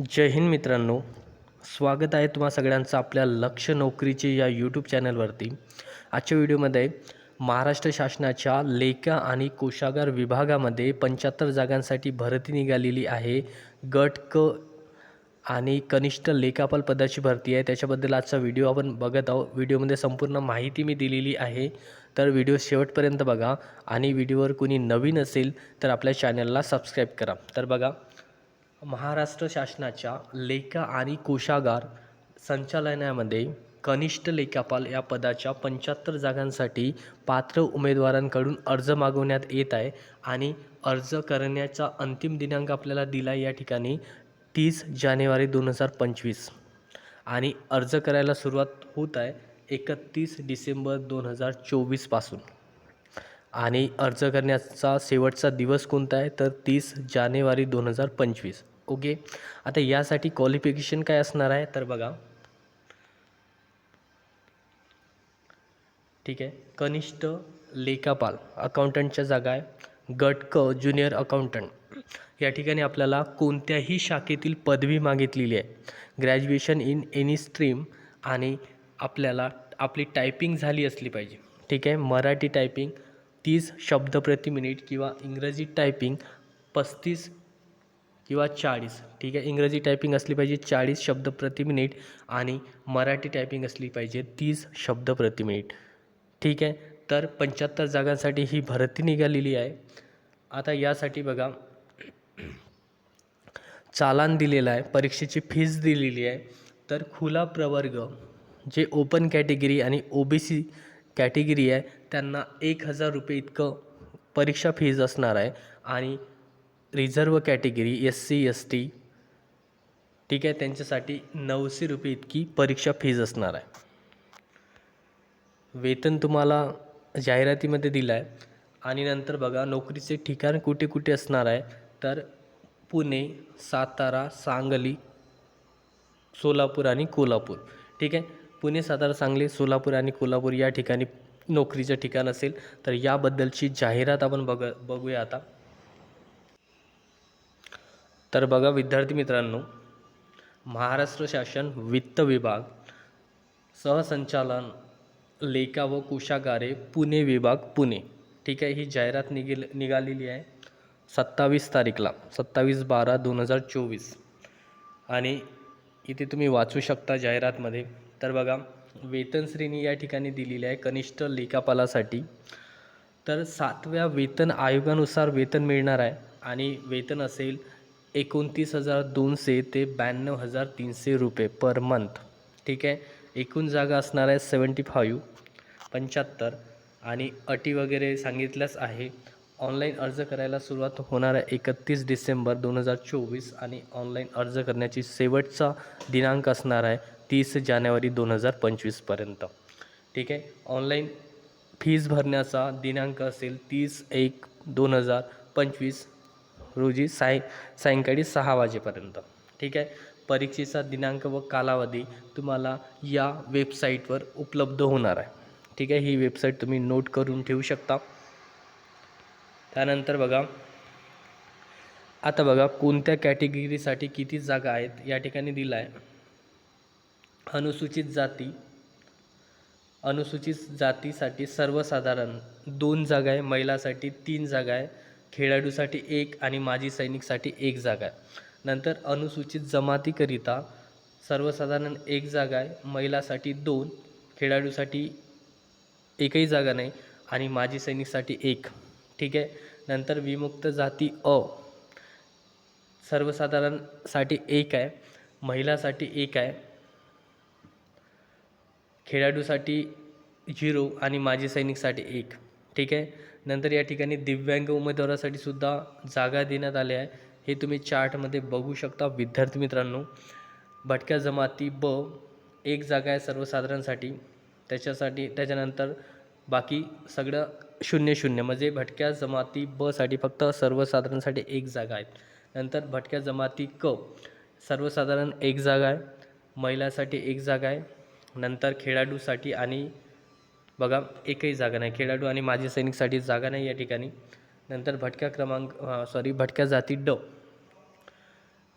जय हिंद मित्रांनो. स्वागत आहे तुम्हा सगळ्यांचं आपल्या लक्ष नोकरीचे या यूट्यूब चॅनलवरती. आजच्या व्हिडिओमध्ये महाराष्ट्र शासनाच्या लेखा आणि कोशागार विभागामध्ये पंच्याहत्तर जागांसाठी भरती निघालेली आहे. गट क आणि कनिष्ठ लेखापाल पदाची भरती आहे. त्याच्याबद्दल आजचा व्हिडिओ आपण बघत आहोत. व्हिडिओमध्ये संपूर्ण माहिती मी दिलेली आहे. तर व्हिडिओ शेवटपर्यंत बघा आणि व्हिडिओवर कोणी नवीन असेल तर आपल्या चॅनलला सबस्क्राईब करा. तर बघा महाराष्ट्र शासनाच्या लेखा आणि कोषागार संचालनामध्ये कनिष्ठ लेखापाल या पदाच्या पंच्याहत्तर जागांसाठी पात्र उमेदवारांकडून अर्ज मागवण्यात येत आहे आणि अर्ज करण्याचा अंतिम दिनांक आपल्याला दिला या ठिकाणी तीस जानेवारी दोन हजार पंचवीस. आणि अर्ज करायला सुरुवात होत आहे एकतीस डिसेंबर दोन हजार चोवीसपासून आणि अर्ज करण्याचा शेवटचा दिवस कोणता आहे? तर तीस जानेवारी दोन हजार पंचवीस. ओके? आता यासाठी क्वालिफिकेशन काय असणार आहे? तर बघा. ठीक आहे. कनिष्ठ लेखापाल अकाउंटंटच्या जागा आहे. गट क ज्युनियर अकाउंटंट या ठिकाणी आपल्याला कोणत्याही शाखेतील पदवी मागितलेली आहे. ग्रॅज्युएशन इन एनी स्ट्रीम आणि आपल्याला आपली टायपिंग झाली असली पाहिजे. ठीक आहे? मराठी टायपिंग तीस शब्द प्रति मिनिट किंवा इंग्रजी टायपिंग पस्तीस किंवा चाळीस. ठीक आहे? इंग्रजी टायपिंग असली पाहिजे चाळीस शब्द प्रति मिनिट आणि मराठी टायपिंग असली पाहिजे तीस शब्द प्रति मिनिट. ठीक आहे? तर पंच्याहत्तर जागांसाठी ही भरती निघालेली आहे. आता यासाठी बघा चालान दिलेलं आहे परीक्षेची फीज दिलेली आहे. तर खुला प्रवर्ग जे ओपन कॅटेगरी आणि ओ बी सी कॅटेगरी आहे त्यांना एक हजार रुपये इतकं परीक्षा फीज असणार आहे. आणि reserve category S C S T ठीक आहे त्यांच्यासाठी नऊशे रुपये इतकी परीक्षा फीज असणार आहे. वेतन तुम्हाला जाहिरातीमध्ये दिलं आहे आणि नंतर बघा नोकरीचे ठिकाण कुठे कुठे असणार आहे. तर पुणे सातारा सांगली सोलापूर आणि कोल्हापूर. ठीक आहे? पुणे सातारा सांगली सोलापूर आणि कोल्हापूर या ठिकाणी नोकरीचं ठिकाण असेल तर याबद्दलची जाहिरात आपण बघ बघूया आता. तर बघा विद्यार्थी मित्रांनो महाराष्ट्र शासन वित्त विभाग सहसंचालन लेखा व कोशागारे पुणे विभाग पुणे. ठीक आहे ही जाहिरात निघेल निघालेली आहे सत्तावीस तारीखला सत्तावीस बारा दोन हजार चोवीस. आणि इथे तुम्ही वाचू शकता जाहिरातमध्ये. तर बघा वेतनश्रेणी या ठिकाणी दिलेली आहे कनिष्ठ लेखापालासाठी. तर सातव्या वेतन आयोगानुसार वेतन मिळणार आहे आणि वेतन असेल एकोणतीस हजार दोनशे ते ब्याण्णव हजार तीनशे रुपये पर मंथ. ठीक आहे? एकूण जागा असणार आहे सेवन्टी फाईव्ह पंच्याहत्तर आणि अटी वगैरे सांगितल्याच आहे. ऑनलाईन अर्ज करायला सुरुवात होणार आहे एकतीस डिसेंबर दोन हजार चोवीस आणि ऑनलाईन अर्ज करण्याची शेवटचा दिनांक असणार आहे तीस जानेवारी दोन हजार पंचवीसपर्यंत ठीक आहे? ऑनलाईन फीज भरण्याचा दिनांक असेल तीस एक दोन हजार पंचवीस रोजी साय सायंकाळी सहा वाजेपर्यंत. ठीक आहे? परीक्षेचा दिनांक व कालावधी तुम्हाला या वेबसाईटवर उपलब्ध होणार आहे. ठीक आहे? ही वेबसाईट तुम्ही नोट करून ठेवू शकता. त्यानंतर बघा आता बघा कोणत्या कॅटेगरीसाठी किती जागा आहेत या ठिकाणी दिलं आहे अनुसूचित जाती अनुसूचित जातीसाठी सर्वसाधारण दोन जागा आहे. महिलासाठी तीन जागा आहे. खेळाडूसाठी एक आणि माजी सैनिकसाठी एक जागा आहे. नंतर अनुसूचित जमातीकरिता सर्वसाधारण एक जागा आहे. महिलासाठी दोन खेळाडूसाठी एकही जागा नाही आणि माजी सैनिकसाठी एक. ठीक आहे? नंतर विमुक्त जाती अ. सर्वसाधारणसाठी एक आहे. महिलासाठी एक आहे. खेळाडूसाठी झिरो आणि माजी सैनिकसाठी एक. ठीक आहे? नंतर या ठिकाणी दिव्यांग उमेदवारासाठी सुद्धा जागा देण्यात आल्या आहे. हे तुम्ही चार्टमध्ये बघू शकता विद्यार्थी मित्रांनो. भटक्या जमाती ब एक जागा आहे सर्वसाधारणसाठी. त्याच्यासाठी त्याच्यानंतर बाकी सगळं शून्य शून्य. म्हणजे भटक्या जमाती बसाठी फक्त सर्वसाधारणसाठी एक जागा आहे. नंतर भटक्या जमाती क सर्वसाधारण एक जागा आहे. महिलासाठी एक जागा आहे. नंतर खेळाडूसाठी आणि बघा एकही जागा नाही. खेळाडू आणि माजी सैनिकसाठी जागा नाही या ठिकाणी. नंतर भटक्या क्रमांक सॉरी भटक्या जाती ड.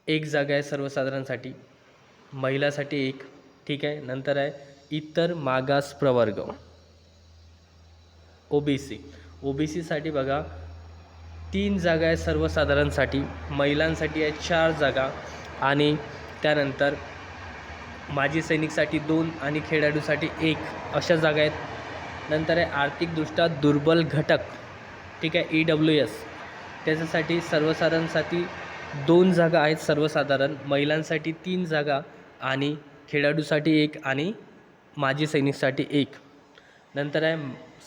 एक जागा आहे सर्वसाधारणसाठी. महिलासाठी एक. ठीक आहे. नंतर आहे इतर मागास प्रवर्ग. O B C O B सीसाठी बघा तीन जागा आहे सर्वसाधारणसाठी. महिलांसाठी आहे चार जागा. आणि त्यानंतर माजी सैनिकसाठी दोन आणि खेळाडूसाठी एक अशा जागा आहेत. नंतर आहे आर्थिकदृष्ट्या दुर्बल घटक. ठीक आहे ई डब्ल्यू एस त्याच्यासाठी सर्वसाधारणसाठी दोन जागा आहेत सर्वसाधारण. महिलांसाठी तीन जागा आणि खेळाडूसाठी एक आणि माजी सैनिकसाठी एक. नंतर आहे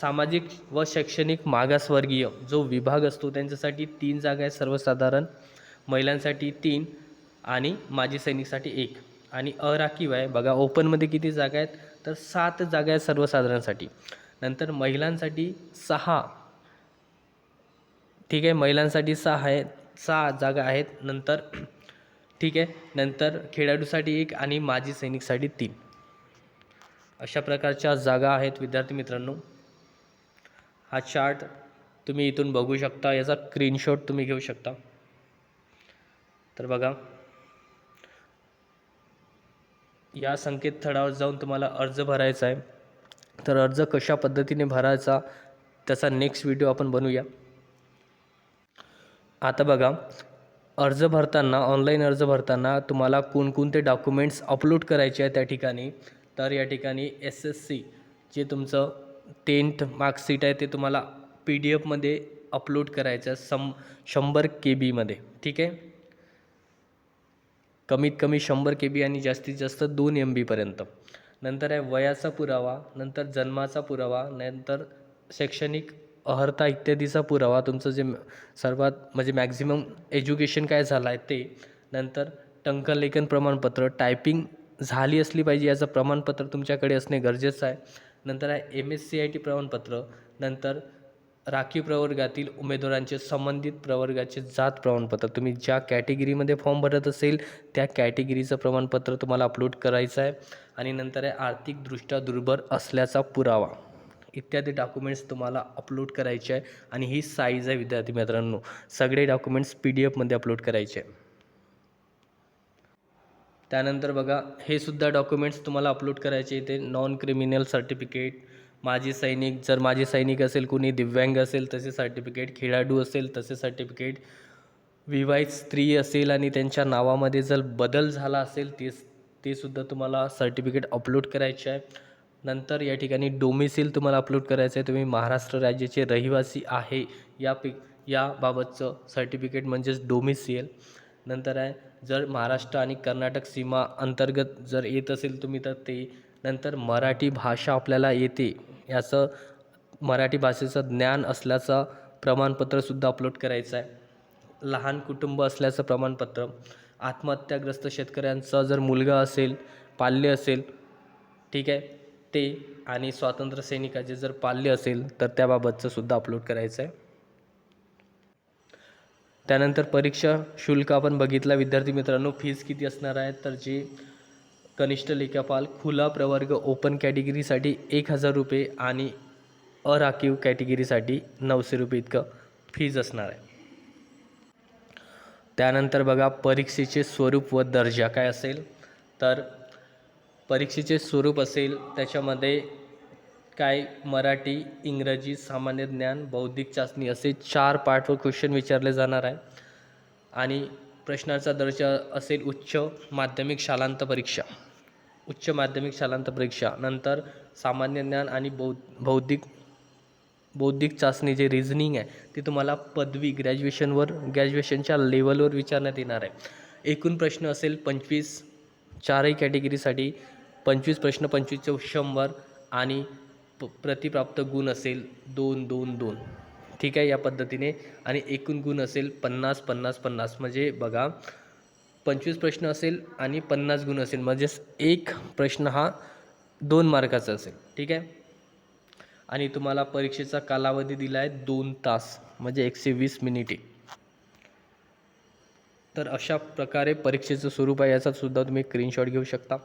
सामाजिक व शैक्षणिक मागासवर्गीय जो विभाग असतो त्यांच्यासाठी तीन जागा आहेत सर्वसाधारण. महिलांसाठी तीन आणि माजी सैनिकसाठी एक. आणि अराखीव आहे. बघा ओपनमध्ये किती जागा आहेत? तर सात जागा आहेत सर्वसाधारणसाठी. नंतर महिलांसाठी सहा. ठीक आहे महिलांसाठी सहा आहेत सहा जागा आहेत. नंतर ठीक आहे नंतर खेळाडूसाठी एक आणि माजी सैनिकसाठी तीन. अशा प्रकारच्या जागा आहेत विद्यार्थी मित्रांनो. हा चार्ट तुम्ही इथून बघू शकता. याचा स्क्रीनशॉट तुम्ही घेऊ शकता. तर बघा या संकेतस्थळावर जाऊन तुम्हाला अर्ज भरायचा आहे. तर अर्ज कशा पद्धतीने भरायचा त्याचा नेक्स्ट व्हिडिओ आपण बनवूया. आता बघा अर्ज भरताना ऑनलाईन अर्ज भरताना तुम्हाला कोणकोणते डॉक्युमेंट्स अपलोड करायचे आहे त्या ठिकाणी? तर या ठिकाणी एस एस सी जे तुमचं टेन्थ मार्कशीट आहे ते तुम्हाला पी डी एफमध्ये अपलोड करायचं आहे सम शंभर के बीमध्ये ठीक आहे? कमीत कमी शंभर के बी आणि जास्तीत जास्त दोन एम बीपर्यंत नंतर आहे वयाचा पुरावा नंतर जन्माचा पुरावा नंतर शैक्षणिक अर्हता इत्यादीचा पुरावा. तुमचं जे सर्वात म्हणजे मॅक्झिमम एज्युकेशन काय झालं आहे ते. नंतर टंकलेखन प्रमाणपत्र टायपिंग झाली असली पाहिजे याचं प्रमाणपत्र तुमच्याकडे असणे गरजेचं आहे. नंतर आहे M S C I T प्रमाणपत्र नंतर राखीव प्रवर्गातील उमेदवारांचे संबंधित प्रवर्गाचे जात प्रमाणपत्र. तुम्ही ज्या कॅटेगरीमध्ये फॉर्म भरत असेल त्या कॅटेगरीचं प्रमाणपत्र तुम्हाला अपलोड करायचं आहे आणि नंतर आहे आर्थिकदृष्ट्या दुर्बल असल्याचा पुरावा. इत्यादी डॉक्युमेंट्स तुम्हाला अपलोड करायचे आहे आणि ही साईज आहे विद्यार्थी मित्रांनो. सगळे डॉक्युमेंट्स पी डी एफमध्ये अपलोड करायचे आहे. त्यानंतर बघा हे सुद्धा डॉक्युमेंट्स तुम्हाला अपलोड करायचे इथे. नॉन क्रिमिनल सर्टिफिकेट माजी सैनिक जर माजी सैनिक असेल कुणी दिव्यांग असेल तसे सर्टिफिकेट खेळाडू असेल तसे सर्टिफिकेट विवाहित स्त्री असेल आणि त्यांच्या नावामध्ये जर बदल झाला असेल ते ते सुद्धा तुम्हाला सर्टिफिकेट अपलोड करायचे आहे. नंतर या ठिकाणी डोमिसिल तुम्हाला अपलोड करायचं आहे. तुम्ही महाराष्ट्र राज्याचे रहिवासी आहे. या पि याबाबतचं सर्टिफिकेट म्हणजेच डोमिसिल नंतर आहे जर महाराष्ट्र आणि कर्नाटक सीमा अंतर्गत जर येत असेल तुम्ही तर ते नंतर मराठी भाषा आपल्याला येते. याचं मराठी भाषेचं ज्ञान असल्याचं प्रमाणपत्रसुद्धा अपलोड करायचं आहे लहान कुटुंब असल्याचं प्रमाणपत्र आत्महत्याग्रस्त शेतकऱ्यांचा जर मुलगा असेल पाल्य असेल ठीक आहे ते आणि स्वातंत्र्य सैनिकाचे जर पाल्य असेल तर त्याबाबतचं सुद्धा अपलोड करायचं आहे त्यानंतर परीक्षा शुल्क आपण बघितला. विद्यार्थी मित्रांनो फीज किती असणार आहे तर जी कनिष्ठ लेखापाल खुला प्रवर्ग ओपन कॅटेगरीसाठी एक हजार रुपये आणि अराखीव कॅटेगरीसाठी नऊशे रुपये इतकं फीज असणार आहे. त्यानंतर बघा परीक्षेचे स्वरूप व दर्जा काय असेल? तर परीक्षेचे स्वरूप असेल त्याच्यामध्ये काय? मराठी इंग्रजी सामान्य ज्ञान बौद्धिक चाचणी असे चार पार्ट व क्वेश्चन विचारले जाणार आहे. आणि प्रश्नाचा दर्जा असेल उच्च माध्यमिक शालांत परीक्षा. उच्च माध्यमिक शालांत परीक्षा नंतर सामान्य ज्ञान आणि बौ बौद्धिक बौद्धिक चाचणी जे रिझनिंग आहे ती तुम्हाला पदवी ग्रॅज्युएशनवर ग्रॅज्युएशनच्या लेवलवर विचारण्यात येणार आहे. एकूण प्रश्न असेल पंचवीस चारही कॅटेगरीसाठी पंचवीस प्रश्न पंचवीसचे शंभर आणि प प्रतिप्राप्त गुण असेल दोन दोन दोन. ठीक आहे या पद्धतीने. आणि एकूण गुण असेल पन्नास पन्नास पन्नास. म्हणजे बघा पंचवीस प्रश्न असेल आणि पन्नास गुण असेल. म्हणजेच एक प्रश्न हा दोन मार्काचा असेल. ठीक आहे? आणि तुम्हाला परीक्षेचा कालावधी दिला आहे दोन तास म्हणजे एकशे वीस मिनिटे. तर अशा प्रकारे परीक्षेचं स्वरूप आहे याचा सुद्धा तुम्ही स्क्रीनशॉट घेऊ शकता.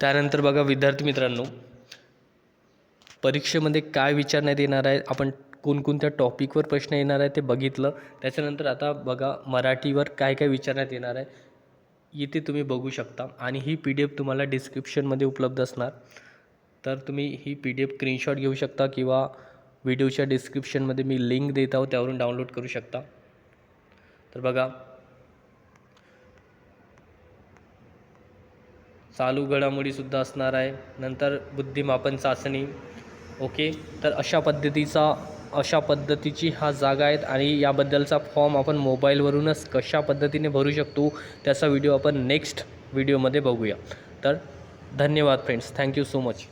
त्यानंतर बघा विद्यार्थी मित्रांनो परीक्षेमध्ये काय विचारण्यात येणार आहे आपण कोणकोणत्या टॉपिकवर प्रश्न येणार आहे ते बघितलं. त्याच्यानंतर आता बघा मराठीवर काय काय विचारण्यात येणार आहे इथे तुम्ही बघू शकता. आणि ही पी डी एफ तुम्हाला डिस्क्रिप्शनमध्ये उपलब्ध असणार. तर तुम्ही ही पी डी एफ स्क्रीनशॉट घेऊ शकता किंवा व्हिडिओच्या डिस्क्रिप्शनमध्ये मी लिंक देत आहो त्यावरून डाउनलोड करू शकता. तर बघा. चालू घडामोडीसुद्धा असणार आहे. नंतर बुद्धिमापन चाचणी. ओके? तर अशा पद्धतीचा अशा पद्धतीची हा जागा आहेत आणि याबद्दलचा फॉर्म आपण मोबाईलवरूनच कशा पद्धतीने भरू शकतो त्याचा व्हिडिओ आपण नेक्स्ट व्हिडिओमध्ये बघूया. तर धन्यवाद फ्रेंड्स थँक्यू सो मच